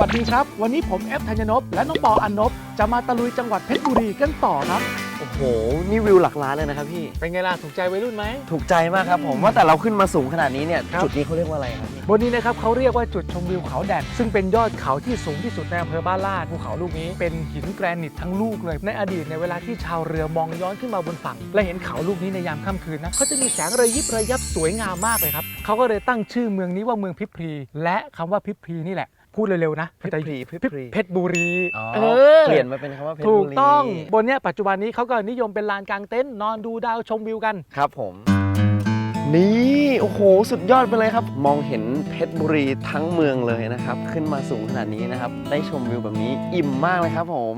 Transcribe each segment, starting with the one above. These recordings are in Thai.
วัสดีครับ วันนี้ผมเอฟธัญญนพและน้องปออันนบจะมาตะลุยจังหวัดเพชรบุรีกันต่อครับ โอ้โห นี่วิวหลักล้านเลยนะครับพี่ เป็นไงล่ะ ถูกใจวัยรุ่นไหม ถูกใจมากครับผมว่าแต่เราขึ้นมาสูงขนาดนี้เนี่ยครับจุดนี้เขาเรียกว่าอะไรครับพี่บนนี้นะครับเขาเรียกว่าจุดชมวิวเขาแดด ซึ่งเป็นยอดเขาที่สูงที่สุดในอำเภอบ้านลาดภูเขาลูกนี้เป็นหินแกรนิตทั้งลูกเลย ในอดีตในเวลาที่ชาวเรือมองย้อนขึ้นมาบนฝั่ง และเห็นเขาลูกนี้ในยามค่ำคืนนะเขาจะมีแสงระยิบระยับสวยงามมากเลยครับเขาก็เลยตั้งชื่อเมืองนี้ว่าเมืองพิพรี และคำว่าพิพรีนี่แหละ พูดเร็วๆนะเพชรบุรีเพชรบุรี เพชรบุรีอ๋อเออ เปลี่ยนมาเป็นคำว่าเพชรถูบุกรีต้องบนเนี้ยปัจจุบันนี้เขาก็นิยมเป็นลานกลางเต็นท์นอนดูดาวชมวิวกัน ครับผม นี่โอ้โห สุดยอดไปเลยครับ มองเห็นเพชรบุรีทั้งเมืองเลยนะครับ ขึ้นมาสูงขนาดนี้นะครับ ได้ชมวิวแบบนี้อิ่มมากเลยครับผม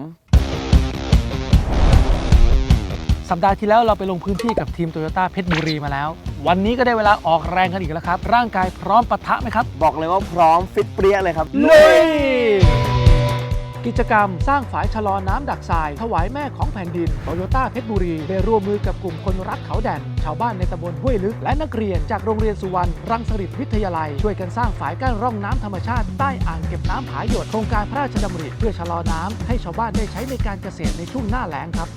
สัปดาห์ที่แล้วเราไปลงพื้นที่กับทีมโตโยต้าเพชรบุรีมาแล้ว วันนี้ก็ได้เวลาออกแรงกันอีกแล้วครับ ร่างกายพร้อมปะทะไหมครับ บอกเลยว่าพร้อมฟิตเปรี้ยเลยครับลุยกิจกรรมสร้างฝายชะลอน้ำดักทราย ถวายแม่ของแผ่นดินโตโยต้าเพชรบุรี ได้ร่วมมือกับกลุ่มคนรักเขาแดน ชาวบ้านในตำบลห้วยลึก และนักเรียนจากโรงเรียนสุวรรณรังสฤษวิทยาลัย ช่วยกันสร้างฝายกั้นร่องน้ำธรรมชาติ ใต้อ่างเก็บน้ำผาหยดโครงการพระราชดำริเพื่อชะลอน้ำให้ชาวบ้านได้ใช้ในการเกษตรในช่วงหน้าแล้งครับ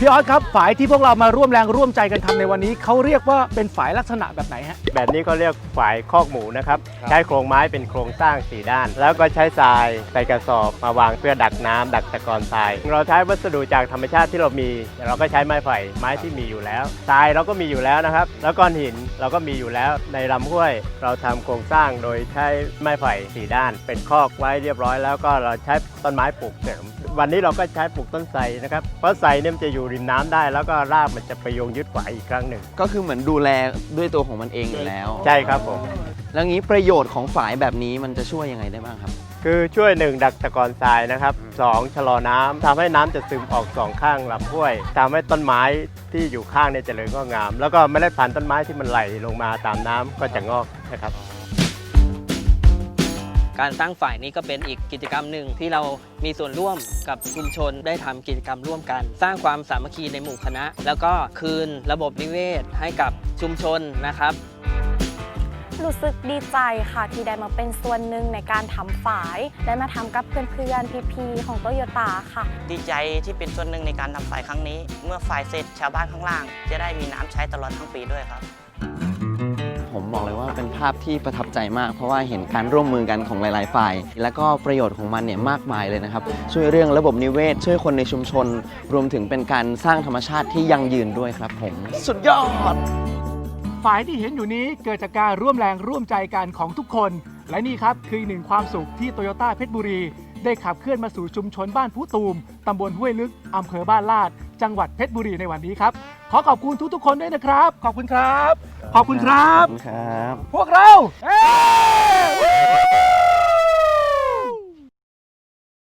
พี่ออสครับฝายที่พวกเรามาร่วมแรงร่วมใจกันทำในวันนี้เขาเรียกว่าเป็นฝายลักษณะแบบไหนฮะแบบนี้ก็เรียกฝายคอกหมูนะครับครับใช้โครงไม้เป็นโครงสร้างสี่ด้าน แล้วก็ใช้ทรายใส่กระสอบมาวางเพื่อดักน้ำดักตะกอนทราย เราใช้วัสดุจากธรรมชาติที่เรามี เราก็ใช้ไม้ไผ่ไม้ที่มีอยู่แล้วทรายเราก็มีอยู่แล้วนะครับ แล้วก้อนหินเราก็มีอยู่แล้วในลำห้วย เราทำโครงสร้างโดยใช้ไม้ไผ่สี่ด้าน เป็นคอกไว้เรียบร้อย แล้วก็เราใช้ต้นไม้ปลูกเสริม วันนี้เราก็ใช้ปลูกต้นไทรนะครับ เพราะไทรเนี่ยมันจะอยู่ริมน้ำได้ แล้วก็รากมันจะไปโยงยึดฝายอีกครั้งหนึ่ง ก็คือเหมือนดูแลด้วยตัวของมันเองอยู่แล้ว ใช่ครับผม แล้วงี้ประโยชน์ของฝายแบบนี้มันจะช่วยยังไงได้บ้างครับ คือช่วยหนึ่งดักตะกอนทรายนะครับสองชะลอน้ำทำให้น้ำจะซึมออกสองข้างลำห้วยทำให้ต้นไม้ที่อยู่ข้างเนี่ยเจริญงอกงาม แล้วก็เมล็ดพันธุ์ต้นไม้ที่มันไหลลงมาตามน้ำก็จะงอกนะครับ การสร้างฝ่ายนี้ก็เป็นอีกกิจกรรมหนึ่งที่เรามีส่วนร่วมกับชุมชนได้ทำกิจกรรมร่วมกัน สร้างความสามัคคีในหมู่คณะ แล้วก็คืนระบบนิเวศให้กับชุมชนนะครับรู้สึกดีใจค่ะที่ได้มาเป็นส่วนหนึ่งในการทำฝายได้มาทำกับเพื่อนๆพี่ๆของโตโยต้าค่ะ ดีใจที่เป็นส่วนหนึ่งในการทำฝ่ายครั้งนี้ เมื่อฝ่ายเสร็จชาวบ้านข้างล่าง จะได้มีน้ำใช้ตลอดทั้งปีด้วยครับผม บอกเลยว่าเป็นภาพที่ประทับใจมาก เพราะว่าเห็นการร่วมมือกันของหลายๆ ฝ่าย แล้วก็ประโยชน์ของมันเนี่ยมากมายเลยนะครับ ช่วยเรื่องระบบนิเวศ ช่วยคนในชุมชน รวมถึงเป็นการสร้างธรรมชาติที่ยั่งยืนด้วยครับผม สุดยอด ฝ่ายที่เห็นอยู่นี้เกิดจากการร่วมแรงร่วมใจกันของทุกคน และนี่ครับคืออีกหนึ่งความสุขที่โตโยต้าเพชรบุรี ได้ขับเคลื่อนมาสู่ชุมชนบ้านผู้ตูมตำบลห้วยลึกอำเภอบ้านลาด จังหวัดเพชรบุรีในวันนี้ครับ ขอขอบคุณทุกๆคนด้วยนะครับ ขอบคุณครับ ขอบคุณครัขอบคุณครับ พวกเราเอ